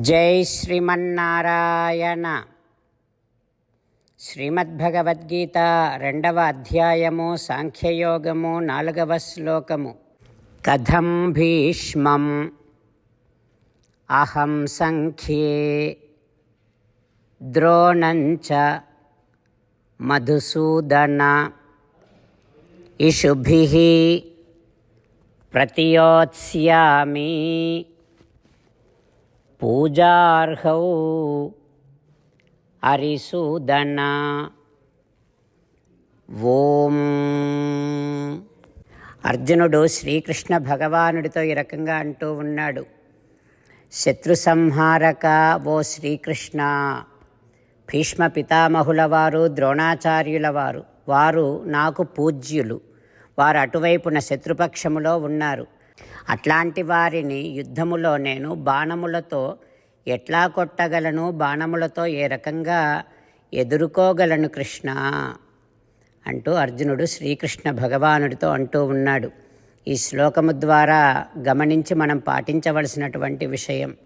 జై శ్రీమన్నారాయణ. శ్రీమద్భగవద్గీత రెండవ అధ్యాయము సాంఖ్యయోగము నాలుగవ శ్లోకము. కథం భీష్మం. అహం సంఖ్యే. ద్రోణంచ. మధుసూదన. ఇషుభి. ప్రతియోత్స్యామి. పూజార్హౌ హరిసూదన ఓం. అర్జునుడు శ్రీకృష్ణ భగవానుడితో ఈ రకంగా అంటూ ఉన్నాడు. శత్రు సంహారక ఓ శ్రీకృష్ణ. భీష్మ పితామహుల వారు ద్రోణాచార్యుల వారు వారు నాకు పూజ్యులు. వారు అటువైపున శత్రుపక్షములో ఉన్నారు. అట్లాంటి వారిని యుద్ధములో నేను బాణములతో ఎట్లా కొట్టగలను? బాణములతో ఏ రకంగా ఎదుర్కోగలను కృష్ణ? అంటూ అర్జునుడు శ్రీకృష్ణ భగవానుడితో అంటూ ఉన్నాడు. ఈ శ్లోకము ద్వారా గమనించి మనం పాటించవలసినటువంటి విషయం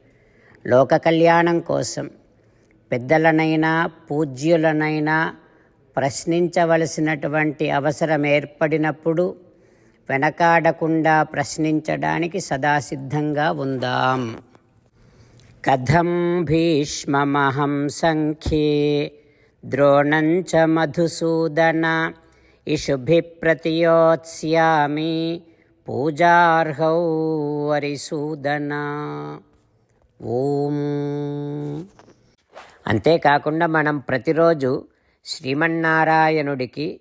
లోక కళ్యాణం కోసం. పెద్దలనైనా పూజ్యులనైనా ప్రశ్నించవలసినటువంటి అవసరం ఏర్పడినప్పుడు వెనకాడకుండా ప్రశ్నించడానికి సదాసిద్ధంగా ఉందాం. కథం భీష్మమహం సంఖ్యే. ద్రోణం చ మధుసూదన. ఇషుభి ప్రతియోత్స్యామి. పూజార్హౌ వరిసూదన. ఓం. అంతేకాకుండా మనం ప్రతిరోజు శ్రీమన్నారాయణుడికి